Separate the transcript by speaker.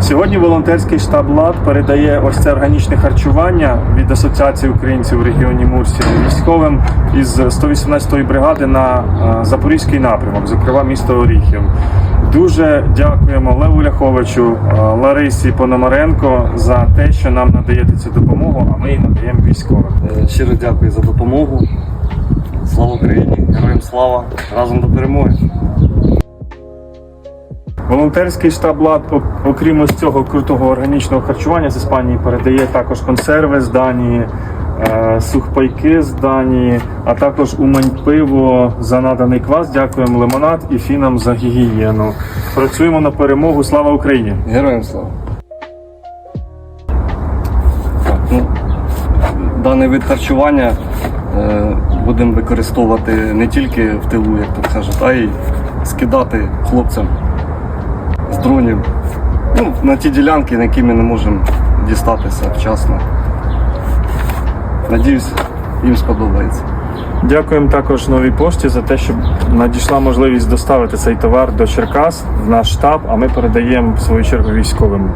Speaker 1: Сьогодні волонтерський штаб ЛАД передає ось це органічне харчування від Асоціації українців в регіоні Мурсія військовим із 118-ї бригади на е, Запорізький напрямок, зокрема місто Оріхів. Дуже дякуємо Леву Ляховичу, е, Ларисі Пономаренко за те, що нам надаєте цю допомогу, а ми її надаємо військовим.
Speaker 2: Е, Щиро дякую за допомогу. Слава Україні! Героям слава! Разом до перемоги!
Speaker 1: Волонтерський штаб ЛАД, окрім ось цього крутого органічного харчування з Іспанії, передає також консерви з Данії, е, сухпайки з Данії, а також умань пиво за наданий квас. Дякуємо лимонад і фінам за гігієну. Працюємо на перемогу. Слава Україні!
Speaker 2: Героям слава! Ну, даний вид харчування е, будемо використовувати не тільки в тилу, як тут кажуть, а й скидати хлопцям з дронів ну, на ті ділянки, на які ми не можемо дістатися вчасно. Надіюсь, їм сподобається.
Speaker 1: Дякуємо також новій пошті за те, що надійшла можливість доставити цей товар до Черкас в наш штаб, а ми передаємо в свою чергу військовим.